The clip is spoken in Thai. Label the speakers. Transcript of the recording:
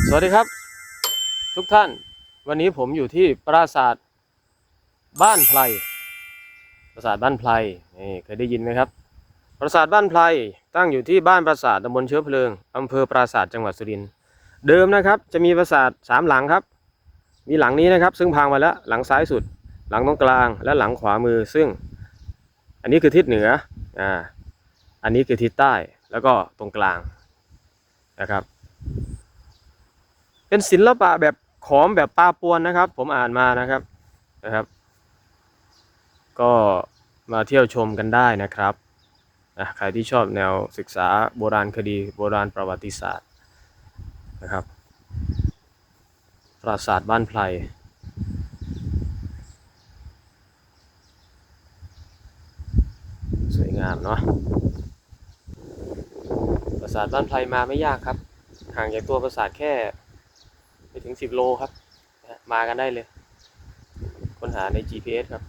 Speaker 1: สวัสดีครับ ทุกท่าน วันนี้ผมอยู่ที่ปราสาทบ้านไพรปราสาทบ้านไพรนี่เคยได้ยินไหมครับ ปราสาทบ้านไพรตั้งอยู่ที่บ้านปราสาทตำบลเชื้อเพลิงอำเภอปราสาทจังหวัดสุรินทร์เดิมนะครับ จะมีปราสาทสามหลังครับ มีหลังนี้นะครับ ซึ่งพังไปแล้วหลังซ้ายสุด หลังตรงกลางและหลังขวามือ ซึ่ง อันนี้คือทิศเหนืออ่าอันนี้คือทิศใต้แล้วก็ตรงกลางนะครับ เป็นศิลปะแบบขอมแบบปาปวนนะครับ ผมอ่านมานะครับนะครับ ก็มาเที่ยวชมกันได้นะครับนะใครที่ชอบแนวศึกษาโบราณคดี โบราณประวัติศาสตร์นะครับปราสาทบ้านไพรสวยงามเนาะปราสาทบ้านไพรมาไม่ยากครับ ห่างจากตัวปราสาทแค่ ไปถึง10โลครับ มากันได้เลย ค้นหาใน GPS ครับ